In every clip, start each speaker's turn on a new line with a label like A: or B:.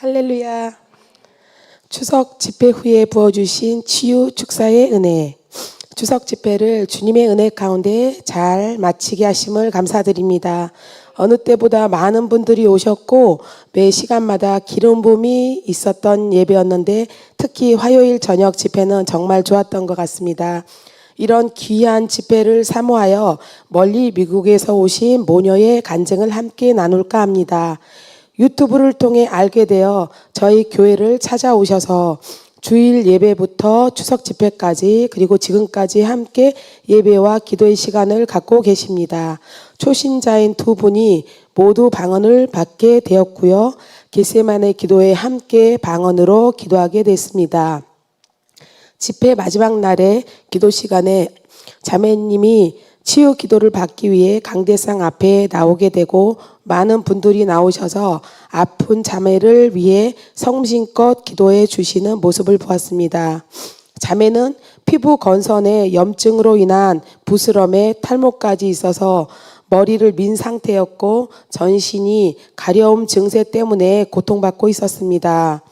A: 할렐루야. 추석 집회 후에 부어주신 치유 축사의 은혜. 추석 집회를 주님의 은혜 가운데 잘 마치게 하심을 감사드립니다. 어느 때보다 많은 분들이 오셨고 매 시간마다 기름 붐이 있었던 예배였는데 특히 화요일 저녁 집회는 정말 좋았던 것 같습니다. 이런 귀한 집회를 사모하여 멀리 미국에서 오신 모녀의 간증을 함께 나눌까 합니다. 유튜브를 통해 알게 되어 저희 교회를 찾아오셔서 주일 예배부터 추석 집회까지 그리고 지금까지 함께 예배와 기도의 시간을 갖고 계십니다. 초신자인 두 분이 모두 방언을 받게 되었고요. 게세만의 기도에 함께 방언으로 기도하게 됐습니다. 집회 마지막 날에 기도 시간에 자매님이 치유 기도를 받기 위해 강대상 앞에 나오게 되고 많은 분들이 나오셔서 아픈 자매를 위해 성심껏 기도해 주시는 모습을 보았습니다. 자매는 피부 건선에 염증으로 인한 부스럼에 탈모까지 있어서 머리를 민 상태였고 전신이 가려움 증세 때문에 고통받고 있었습니다.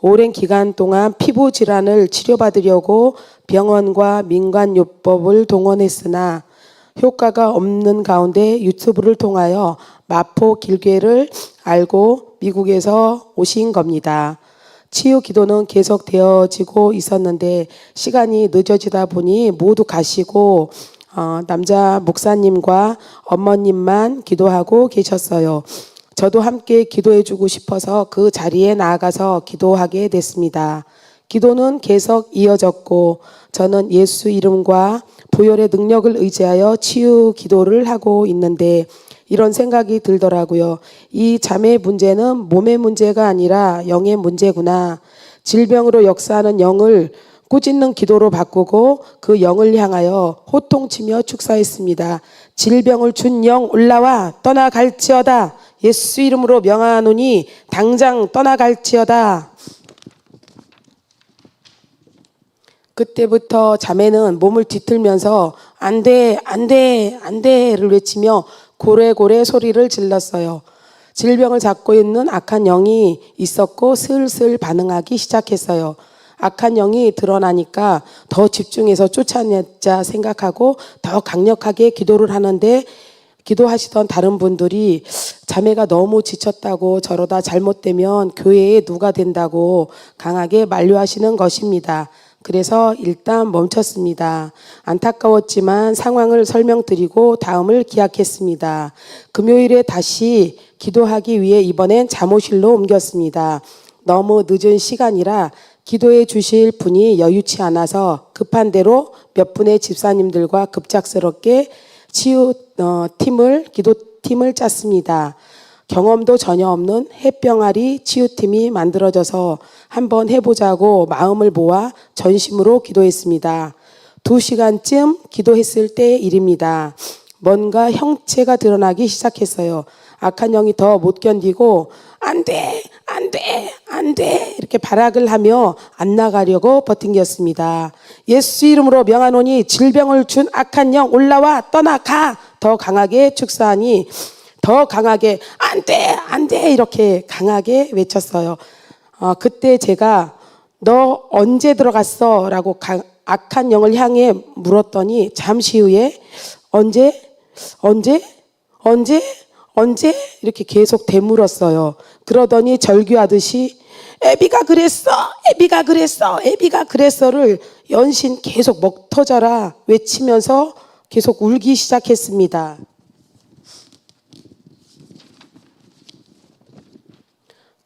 A: 오랜 기간 동안 피부 질환을 치료받으려고 병원과 민간요법을 동원했으나 효과가 없는 가운데 유튜브를 통하여 마포 길괴를 알고 미국에서 오신 겁니다. 치유 기도는 계속 되어지고 있었는데 시간이 늦어지다 보니 모두 가시고 어, 남자 목사님과 어머님만 기도하고 계셨어요. 저도 함께 기도해주고 싶어서 그 자리에 나아가서 기도하게 됐습니다. 기도는 계속 이어졌고 저는 예수 이름과 보혈의 능력을 의지하여 치유 기도를 하고 있는데 이런 생각이 들더라고요. 이 자매의 문제는 몸의 문제가 아니라 영의 문제구나. 질병으로 역사하는 영을 꾸짖는 기도로 바꾸고 그 영을 향하여 호통치며 축사했습니다. 질병을 준 영 올라와 떠나갈지어다. 예수 이름으로 명하노니 당장 떠나갈지어다. 그때부터 자매는 몸을 뒤틀면서 안 돼, 안 돼, 안 돼를 외치며 고래고래 소리를 질렀어요. 질병을 잡고 있는 악한 영이 있었고 슬슬 반응하기 시작했어요. 악한 영이 드러나니까 더 집중해서 쫓아내자 생각하고 더 강력하게 기도를 하는데 기도하시던 다른 분들이 자매가 너무 지쳤다고 저러다 잘못되면 교회에 누가 된다고 강하게 만류하시는 것입니다. 그래서 일단 멈췄습니다. 안타까웠지만 상황을 설명드리고 다음을 기약했습니다. 금요일에 다시 기도하기 위해 이번엔 잠옷실로 옮겼습니다. 너무 늦은 시간이라 기도해 주실 분이 여유치 않아서 급한 대로 몇 분의 집사님들과 급작스럽게 치유 어, 팀을 기도 팀을 짰습니다. 경험도 전혀 없는 햇병아리 치유팀이 만들어져서 한번 해보자고 마음을 모아 전심으로 기도했습니다. 두 시간쯤 기도했을 때 일입니다. 뭔가 형체가 드러나기 시작했어요. 악한 영이 더 못 견디고 안 돼, 안 돼, 안 돼 이렇게 발악을 하며 안 나가려고 버틴겼습니다. 예수 이름으로 명하노니 질병을 준 악한 영 올라와 떠나가 더 강하게 축사하니 더 강하게 안 돼, 안 돼 이렇게 강하게 외쳤어요. 어, 그때 제가 너 언제 들어갔어? 라고 가, 악한 영을 향해 물었더니 잠시 후에 언제? 언제? 언제? 언제? 이렇게 계속 되물었어요. 그러더니 절규하듯이 애비가 그랬어! 애비가 그랬어! 애비가 그랬어를 연신 계속 먹 터져라 외치면서 계속 울기 시작했습니다.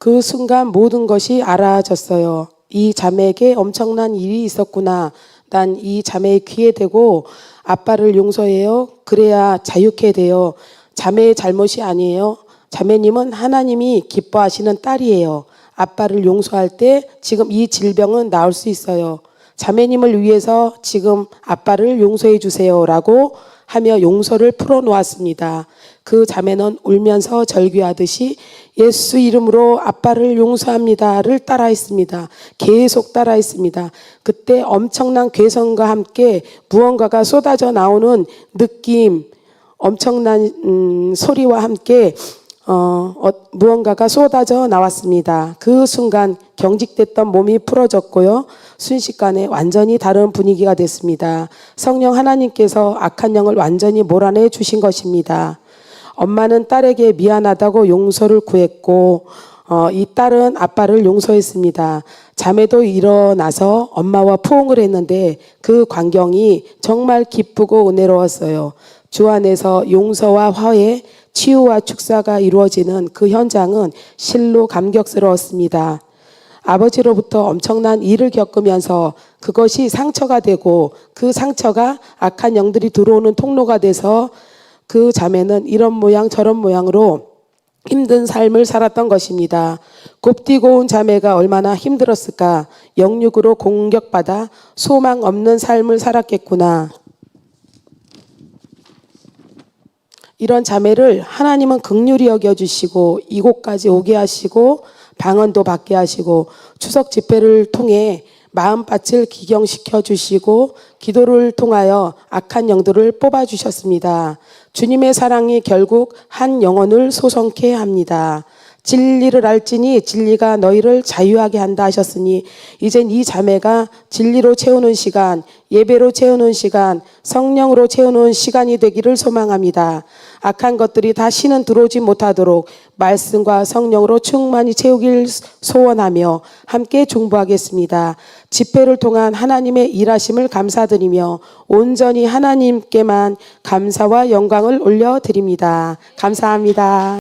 A: 그 순간 모든 것이 알아졌어요. 이 자매에게 엄청난 일이 있었구나. 난 이 자매의 귀에 대고 아빠를 용서해요. 그래야 자유케 돼요. 자매의 잘못이 아니에요. 자매님은 하나님이 기뻐하시는 딸이에요. 아빠를 용서할 때 지금 이 질병은 나을 수 있어요. 자매님을 위해서 지금 아빠를 용서해 주세요라고 하며 용서를 풀어 놓았습니다. 그 자매는 울면서 절규하듯이 예수 이름으로 아빠를 용서합니다를 따라했습니다. 계속 따라했습니다. 그때 엄청난 괴성과 함께 무언가가 쏟아져 나오는 느낌, 엄청난 음, 소리와 함께 어, 어, 무언가가 쏟아져 나왔습니다. 그 순간 경직됐던 몸이 풀어졌고요. 순식간에 완전히 다른 분위기가 됐습니다. 성령 하나님께서 악한 영을 완전히 몰아내 주신 것입니다. 엄마는 딸에게 미안하다고 용서를 구했고 어, 이 딸은 아빠를 용서했습니다. 자매도 일어나서 엄마와 포옹을 했는데 그 광경이 정말 기쁘고 은혜로웠어요. 주 안에서 용서와 화해, 치유와 축사가 이루어지는 그 현장은 실로 감격스러웠습니다. 아버지로부터 엄청난 일을 겪으면서 그것이 상처가 되고 그 상처가 악한 영들이 들어오는 통로가 돼서 그 자매는 이런 모양 저런 모양으로 힘든 삶을 살았던 것입니다. 곱디고 온 자매가 얼마나 힘들었을까? 영육으로 공격받아 소망 없는 삶을 살았겠구나. 이런 자매를 하나님은 극률이 여겨주시고 이곳까지 오게 하시고 방언도 받게 하시고 추석 집회를 통해 마음밭을 기경시켜 주시고 기도를 통하여 악한 영들을 뽑아 주셨습니다. 주님의 사랑이 결국 한 영혼을 소성케 합니다. 진리를 알지니 진리가 너희를 자유하게 한다 하셨으니 이젠 이 자매가 진리로 채우는 시간, 예배로 채우는 시간, 성령으로 채우는 시간이 되기를 소망합니다. 악한 것들이 다시는 들어오지 못하도록 말씀과 성령으로 충만히 채우길 소원하며 함께 중보하겠습니다. 집회를 통한 하나님의 일하심을 감사드리며 온전히 하나님께만 감사와 영광을 올려드립니다. 감사합니다.